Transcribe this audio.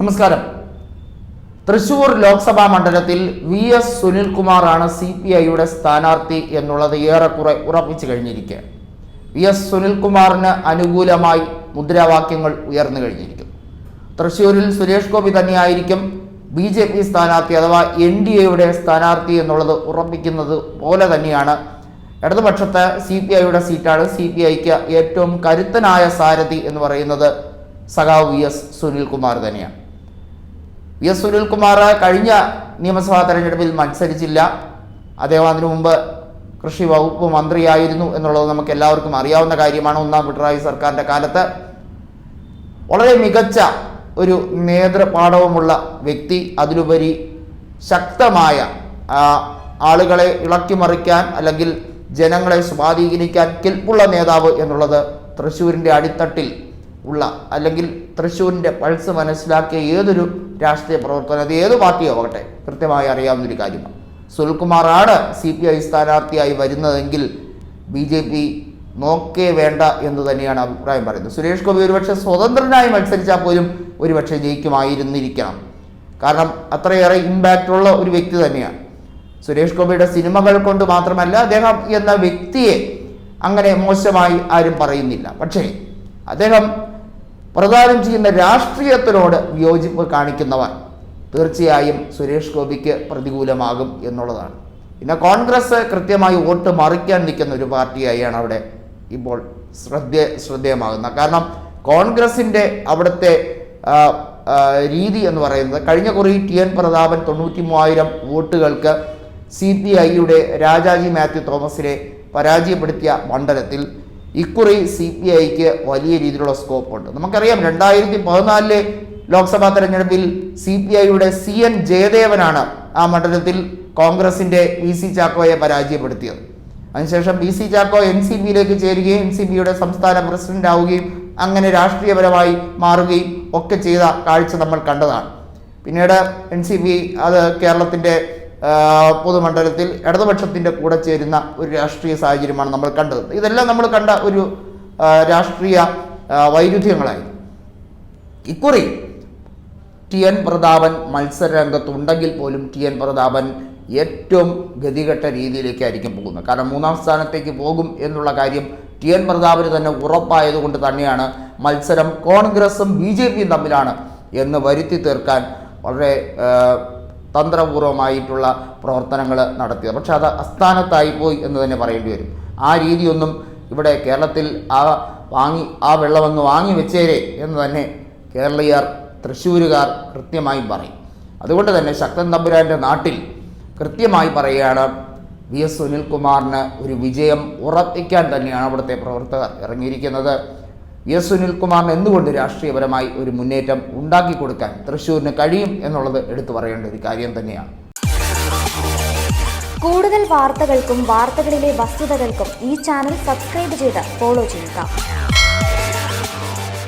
നമസ്കാരം. തൃശൂർ ലോക്സഭാ മണ്ഡലത്തിൽ V S സുനിൽകുമാറാണ് സി പി ഐയുടെ സ്ഥാനാർത്ഥി എന്നുള്ളത് ഏറെക്കുറെ ഉറപ്പിച്ചു കഴിഞ്ഞിരിക്കുക വി എസ് സുനിൽകുമാറിന് അനുകൂലമായി മുദ്രാവാക്യങ്ങൾ ഉയർന്നു കഴിഞ്ഞിരിക്കും. തൃശൂരിൽ സുരേഷ് ഗോപി തന്നെയായിരിക്കും ബി ജെ പി സ്ഥാനാർത്ഥി അഥവാ എൻ ഡി എയുടെ സ്ഥാനാർത്ഥി എന്നുള്ളത് ഉറപ്പിക്കുന്നത് പോലെ തന്നെയാണ്. ഇടതുപക്ഷത്തെ സി പി ഐയുടെ സീറ്റാണ് സി പി ഐക്ക് ഏറ്റവും കരുത്തനായ സാരഥി എന്ന് പറയുന്നത് സഖാവ് വി എസ് സുനിൽകുമാർ തന്നെയാണ്. വി എസ് സുനിൽകുമാർ കഴിഞ്ഞ നിയമസഭാ തെരഞ്ഞെടുപ്പിൽ മത്സരിച്ചില്ല. അദ്ദേഹം അതിനു മുമ്പ് കൃഷി വകുപ്പ് മന്ത്രിയായിരുന്നു എന്നുള്ളത് നമുക്ക് എല്ലാവർക്കും അറിയാവുന്ന കാര്യമാണ് ഒന്നാം പിണറായി സർക്കാരിന്റെ കാലത്ത്. വളരെ മികച്ച ഒരു നേതൃപാഠവുമുള്ള വ്യക്തി അതിലുപരി ശക്തമായ ആളുകളെ ഇളക്കിമറിക്കാൻ അല്ലെങ്കിൽ ജനങ്ങളെ സ്വാധീനിക്കാൻ കെൽപ്പുള്ള നേതാവ് എന്നുള്ളത് തൃശ്ശൂരിന്റെ അടിത്തട്ടിൽ ഉള്ള അല്ലെങ്കിൽ തൃശ്ശൂരിന്റെ പൾസ് മനസ്സിലാക്കിയ ഏതൊരു രാഷ്ട്രീയ പ്രവർത്തനം അത് ഏത് പാർട്ടിയോ ആവട്ടെ കൃത്യമായി അറിയാവുന്നൊരു കാര്യമാണ്. സുനിൽകുമാറാണ് സി പി ഐ സ്ഥാനാർത്ഥിയായി വരുന്നതെങ്കിൽ ബി ജെ പി നോക്കേ വേണ്ട എന്ന് തന്നെയാണ് അഭിപ്രായം പറയുന്നത്. സുരേഷ് ഗോപി ഒരുപക്ഷെ സ്വതന്ത്രനായി മത്സരിച്ചാൽ പോലും ഒരുപക്ഷെ ജയിക്കുമായിരുന്നിരിക്കണം. കാരണം അത്രയേറെ ഇമ്പാക്റ്റുള്ള ഒരു വ്യക്തി തന്നെയാണ്. സുരേഷ് ഗോപിയുടെ സിനിമകൾ കൊണ്ട് മാത്രമല്ല അദ്ദേഹം എന്ന വ്യക്തിയെ അങ്ങനെ മോശമായി ആരും പറയുന്നില്ല. പക്ഷേ അദ്ദേഹം പ്രദാനം ചെയ്യുന്ന രാഷ്ട്രീയത്തിനോട് വിയോജിപ്പ് കാണിക്കുന്നവർ തീർച്ചയായും സുരേഷ് ഗോപിക്ക് പ്രതികൂലമാകും എന്നുള്ളതാണ്. പിന്നെ കോൺഗ്രസ് കൃത്യമായി വോട്ട് മറിക്കാൻ നിൽക്കുന്ന ഒരു പാർട്ടിയായാണ് അവിടെ ഇപ്പോൾ ശ്രദ്ധ ശ്രദ്ധേയമാകുന്നത്. കാരണം കോൺഗ്രസിന്റെ അവിടുത്തെ രീതി എന്ന് പറയുന്നത് കഴിഞ്ഞ കുറി ടി എൻ പ്രതാപൻ തൊണ്ണൂറ്റി മൂവായിരം വോട്ടുകൾക്ക് സി പി ഐയുടെ രാജാജി മാത്യു തോമസിനെ പരാജയപ്പെടുത്തിയ മണ്ഡലത്തിൽ ഇക്കുറി സി പി ഐക്ക് വലിയ രീതിയിലുള്ള സ്കോപ്പ് ഉണ്ട്. നമുക്കറിയാം രണ്ടായിരത്തി പതിനാലിലെ ലോക്സഭാ തെരഞ്ഞെടുപ്പിൽ സി പി ഐയുടെ സി എൻ ജയദേവനാണ് ആ മണ്ഡലത്തിൽ കോൺഗ്രസിന്റെ വി സി ചാക്കോയെ പരാജയപ്പെടുത്തിയത്. അതിനുശേഷം B C Chacko N C പിയിലേക്ക് ചേരുകയും എൻ സി പിയുടെ സംസ്ഥാന പ്രസിഡന്റ് ആവുകയും അങ്ങനെ രാഷ്ട്രീയപരമായി മാറുകയും ഒക്കെ ചെയ്ത കാഴ്ച നമ്മൾ കണ്ടതാണ്. പിന്നീട് എൻ സി പി അത് കേരളത്തിന്റെ പൊതുമണ്ഡലത്തിൽ ഇടതുപക്ഷത്തിന്റെ കൂടെ ചേരുന്ന ഒരു രാഷ്ട്രീയ സാഹചര്യമാണ് നമ്മൾ കണ്ടത്. ഇതെല്ലാം നമ്മൾ കണ്ട ഒരു രാഷ്ട്രീയ വൈരുദ്ധ്യങ്ങളായി ഇക്കുറി ടി എൻ പ്രതാപൻ മത്സര രംഗത്തുണ്ടെങ്കിൽ പോലും ടി എൻ പ്രതാപൻ ഏറ്റവും ഗതികെട്ട രീതിയിലേക്കായിരിക്കും പോകുന്നത്. കാരണം മൂന്നാം സ്ഥാനത്തേക്ക് പോകും എന്നുള്ള കാര്യം ടി എൻ പ്രതാപന് തന്നെ ഉറപ്പായതുകൊണ്ട് തന്നെയാണ് മത്സരം കോൺഗ്രസും ബി ജെ പിയും തമ്മിലാണ് എന്ന് വരുത്തി തീർക്കാൻ വളരെ ആ, തന്ത്രപൂർവമായിട്ടുള്ള പ്രവർത്തനങ്ങൾ നടത്തിയത്. പക്ഷെ അത് അസ്ഥാനത്തായി പോയി എന്ന് തന്നെ പറയേണ്ടി വരും. ആ രീതിയൊന്നും ഇവിടെ കേരളത്തിൽ ആ വാങ്ങി ആ വെള്ളമൊന്ന് വാങ്ങി വെച്ചേരെ എന്ന് തന്നെ കേരളീയർ തൃശ്ശൂരുകാർ കൃത്യമായും പറയും. അതുകൊണ്ട് തന്നെ ശക്തൻ തമ്പുരാന്റെ നാട്ടിൽ കൃത്യമായി പറയുകയാണ് വി എസ് സുനിൽകുമാറിന് ഒരു വിജയം ഉറപ്പിക്കാൻ തന്നെയാണ് അവിടുത്തെ പ്രവർത്തകർ ഇറങ്ങിയിരിക്കുന്നത്. എസ് സുനിൽകുമാറിന് എന്തുകൊണ്ട് രാഷ്ട്രീയപരമായി ഒരു മുന്നേറ്റം ഉണ്ടാക്കി കൊടുക്കാൻ തൃശ്ശൂരിന് കഴിയും എന്നുള്ളത് എടുത്തു പറയേണ്ട ഒരു കാര്യം തന്നെയാണ്. കൂടുതൽ വാർത്തകൾക്കും വാർത്തകളിലെ വസ്തുതകൾക്കും ഈ ചാനൽ സബ്സ്ക്രൈബ് ചെയ്ത് ഫോളോ ചെയ്യുക.